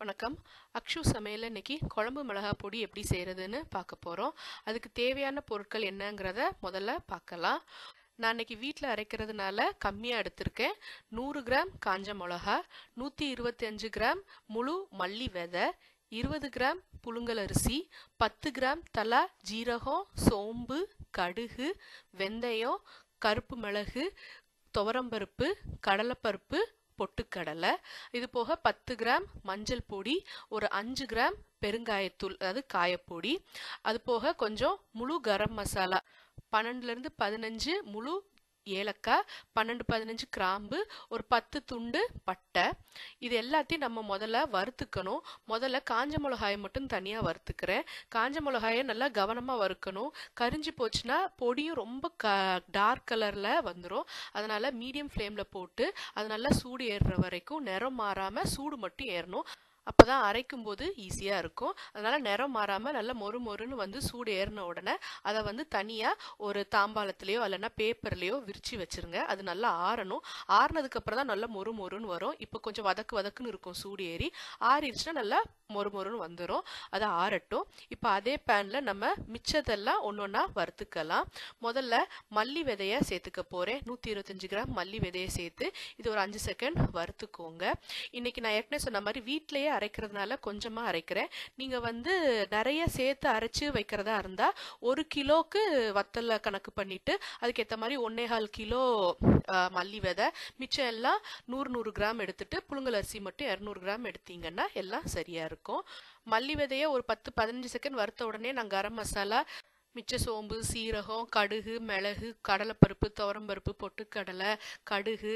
வணக்கம். அக்ஷு சமையல் இன்னைக்கு குழம்பு மிளகாய் பொடி எப்படி செய்கிறதுன்னு பார்க்க போகிறோம் அதுக்கு தேவையான பொருட்கள் என்னங்கிறத முதல்ல பார்க்கலாம். நான் இன்றைக்கி வீட்டில் அரைக்கிறதுனால கம்மியாக எடுத்திருக்கேன். நூறு கிராம் காஞ்ச மிளகா நூற்றி இருபத்தஞ்சு கிராம் முழு மல்லி விதை இருபது கிராம் புழுங்கல் அரிசி பத்து கிராம் தலா ஜீரகம் சோம்பு கடுகு வெந்தயம் கருப்பு மிளகு துவரம்பருப்பு கடலைப்பருப்பு பொட்டுக்கடலை. இது போக பத்து கிராம் மஞ்சள் பொடி ஒரு அஞ்சு கிராம் பெருங்காயத்தூள் அதாவது காயப்பொடி. அது போக கொஞ்சம் முழு கரம் மசாலா. பன்னெண்டுலேருந்து பதினஞ்சு முழு ஏலக்காய் பன்னெண்டு பதினஞ்சு கிராம்பு ஒரு பத்து துண்டு பட்டை. இது எல்லாத்தையும் நம்ம முதல்ல வறுத்துக்கணும். முதல்ல காஞ்ச மிளகாயை மட்டும் தனியாக வறுத்துக்கிறேன். காஞ்ச மிளகாயை நல்லா கவனமாக வறுக்கணும். கரிஞ்சு போச்சுன்னா பொடியும் ரொம்ப க டார்க் கலரில் வந்துடும் அதனால் மீடியம் ஃப்ளேமில் போட்டு அது நல்லா சூடு ஏறுற வரைக்கும் நிறம் மாறாமல் சூடு மட்டும் ஏறணும். அப்போ தான் அரைக்கும் போது ஈஸியாக இருக்கும். அதனால் நிறம் மாறாமல் நல்லா மொறு மொறுன்னு வந்து சூடு ஏறின உடனே அதை வந்து தனியாக ஒரு தாம்பாளத்துலேயோ இல்லைன்னா பேப்பர்லேயோ விரித்து வச்சுருங்க. அது நல்லா ஆறணும். ஆறினதுக்கப்புறம் தான் நல்லா மொறு மொறுன்னு வரும். இப்போ கொஞ்சம் வதக்கு வதக்குன்னு இருக்கும் சூடு ஏறி. ஆறிடுச்சுன்னா நல்லா மொறு மொறுன்னு வந்துடும் அதை ஆறட்டும். இப்போ அதே பேனில் நம்ம மிச்சதெல்லாம் ஒன்று ஒன்றா வறுத்துக்கலாம். முதல்ல மல்லி விதையை சேர்த்துக்க போகிறேன் நூற்றி இருபத்தஞ்சி கிராம் மல்லி விதையை சேர்த்து இது ஒரு அஞ்சு செகண்ட் வறுத்துக்கோங்க. இன்றைக்கி நான் ஏற்கனவே சொன்ன மாதிரி வீட்டிலேயே அரைக்கிறதுனால கொஞ்சமாக அரைக்கிறேன். நீங்கள் வந்து நிறைய சேர்த்து அரைச்சி வைக்கிறதா இருந்தால் ஒரு கிலோக்கு வத்தலை கணக்கு பண்ணிவிட்டு அதுக்கேற்ற மாதிரி ஒன்னேகால் கிலோ மல்லி விதை மிச்சம் எல்லாம் நூறு நூறு கிராம் எடுத்துட்டு புழுங்கல் அரிசி மட்டும் இரநூறு கிராம் எடுத்தீங்கன்னா எல்லாம் சரியாக இருக்கும். மல்லி விதையை ஒரு பத்து பதினஞ்சு செகண்ட் வறுத்த உடனே நான் கரம் மசாலா மிச்ச சோம்பு சீரகம் கடுகு மிளகு கடலைப்பருப்பு துவரம்பருப்பு பொட்டுக்கடலை கடுகு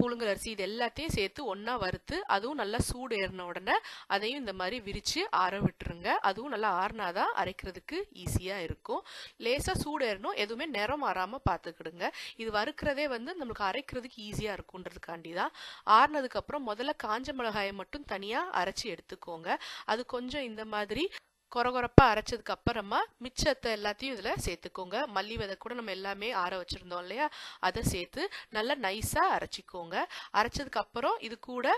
புழுங்கல் அரிசி இது எல்லாத்தையும் சேர்த்து ஒன்றா வறுத்து அதுவும் நல்லா சூடு ஏறின உடனே அதையும் இந்த மாதிரி விரித்து ஆற விட்டுருங்க. அதுவும் நல்லா ஆறினாதான் அரைக்கிறதுக்கு ஈஸியாக இருக்கும். லேசாக சூடு ஏறணும் எதுவுமே நிறம் மாறாமல் பார்த்துக்கிடுங்க இது வறுக்கிறதே வந்து நம்மளுக்கு அரைக்கிறதுக்கு ஈஸியாக இருக்குன்றதுக்காண்டி தான் ஆறுனதுக்கப்புறம் முதல்ல காஞ்ச மிளகாயை மட்டும் தனியாக அரைச்சி எடுத்துக்கோங்க. அது கொஞ்சம் இந்த மாதிரி கொரகொரப்பாக அரைச்சதுக்கு அப்புறமா மிச்சத்தை எல்லாத்தையும் இதில் சேர்த்துக்கோங்க. மல்லி விதை கூட நம்ம எல்லாமே ஆற வச்சுருந்தோம் இல்லையா? அதை சேர்த்து நல்லா நைஸாக அரைச்சிக்கோங்க. அரைச்சதுக்கு அப்புறம் இது கூட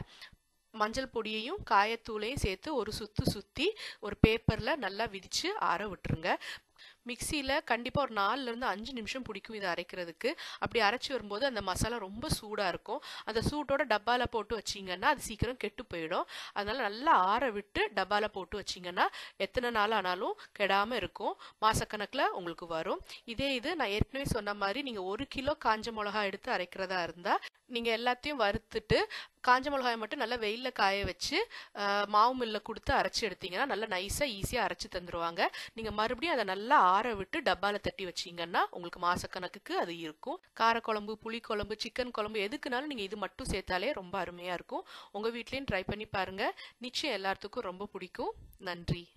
மஞ்சள் பொடியையும் காயத்தூளையும் சேர்த்து ஒரு சுத்து சுற்றி ஒரு பேப்பரில் நல்லா விதித்து ஆற விட்டுருங்க. மிக்சியில் கண்டிப்பாக ஒரு நாலுலேருந்து அஞ்சு நிமிஷம் பிடிக்கும் இதை அரைக்கிறதுக்கு. அப்படி அரைச்சி வரும்போது அந்த மசாலா ரொம்ப சூடாக இருக்கும். அந்த சூட்டோட டப்பாவில் போட்டு வச்சிங்கன்னா அது சீக்கிரம் கெட்டு போயிடும். அதனால் நல்லா ஆற விட்டு டப்பாவில் போட்டு வச்சிங்கன்னா எத்தனை நாள் ஆனாலும் கெடாமல் இருக்கும். மாதக்கணக்கில் உங்களுக்கு வரும். இதே இது நான் ஏற்கனவே சொன்ன மாதிரி நீங்கள் ஒரு கிலோ காஞ்ச மிளகா எடுத்து அரைக்கிறதா இருந்தால் நீங்கள் எல்லாத்தையும் வறுத்துட்டு காஞ்ச மிளகாயை மட்டும் நல்லா வெயிலில் காய வச்சு மாவு மில்லில் கொடுத்து அரைச்சி எடுத்தீங்கன்னா நல்லா நைஸாக ஈஸியாக அரைச்சி தந்துடுவாங்க நீங்கள் மறுபடியும் அதை நல்லா ஆற விட்டு டப்பாவில் தட்டி வச்சிங்கன்னா உங்களுக்கு மாசக்கணக்குக்கு அது இருக்கும். காரக்குழம்பு புளிக்குழம்பு சிக்கன் குழம்பு எதுக்குனாலும் நீங்கள் இது மட்டும் சேர்த்தாலே ரொம்ப அருமையாக இருக்கும். உங்கள் வீட்லேயும் ட்ரை பண்ணி பாருங்கள் நிச்சயம் எல்லாத்துக்கும் ரொம்ப பிடிக்கும். நன்றி.